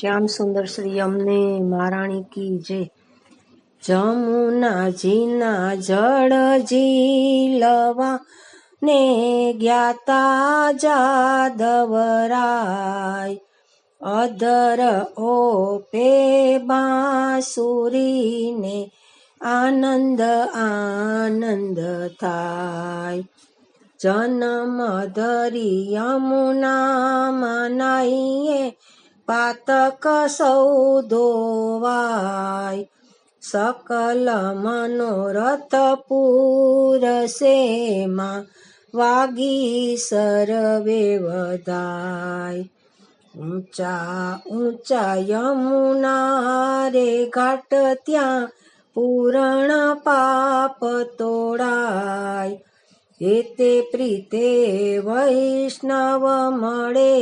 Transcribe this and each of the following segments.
શ્યામ સુંદર શ્રી અમને મહારાણી કી જય જમુનાજીના જળ ઝીલવા ને જ્ઞાતા જાદવરાય અધર ઓપે બાંસુરીને આનંદ આનંદ થાય. જન્મ ધરી યમુના મનાઈએ પાતક સૌ ધોવાય સકલ મનોરથ પૂરસેમાં વાગી સર્વે વધાય ઊંચા ઊંચા યમુના રે ઘાટ ત્યાં પૂરણ પાપ તોડાય હેતે પ્રીતે વૈષ્ણવ મળે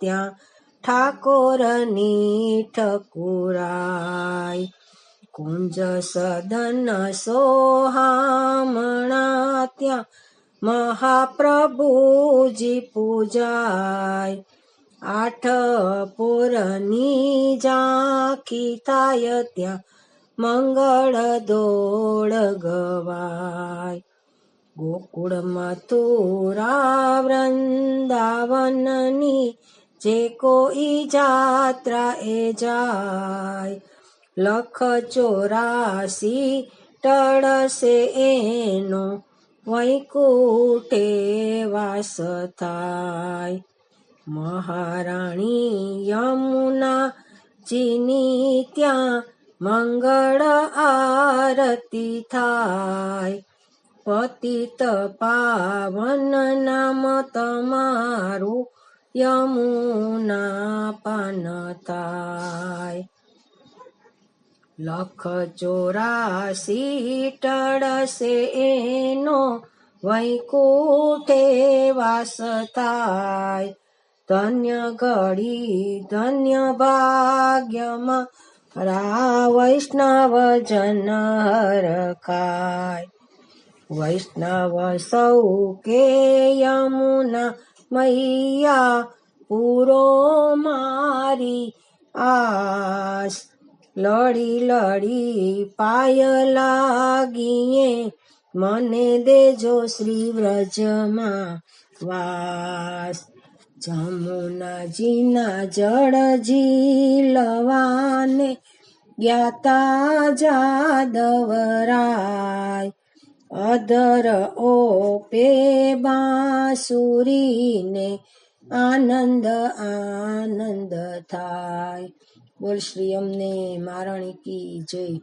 ત્યાં ઠાકોરની ઠકુરાય કુંજ સદન સોહામણા ત્યાં મહાપ્રભુજી પૂજાય આઠ પોરની ઝાંખી થાય ત્યાં મંગળ દોડ ગવાય ગોકુળ મથુરા વૃંદાવનની જે કોઈ જાત્રા એ જાય, લખ ચોરાસી ટળશે એનો વૈકુટે વાસ થાય. મહારાણી યમુના જીની ત્યાં મંગળ આરતી થાય. પતિત પાવન નામ તમારું યમુના પાનતાય લખ ચોરાસી ટળશે એનો વૈકુંઠે વાસ થાય ધન્ય ઘડી ધન્ય ભાગ્યમાં રા વૈષ્ણવ જન હરખાય વૈષ્ણવ સૌ કે યમુના મૈયા પૂરો મારી આસ લડી લડી પાય લાગીએ મને દેજો શ્રી વ્રજમાં વાસ જમુનાજીના જળ જીલવાને જ્ઞાતા જાદવરાય અધર ઓપે બાંસુરીને આનંદ આનંદ થાય. બોલ શ્રી અમને મારણી કી જય.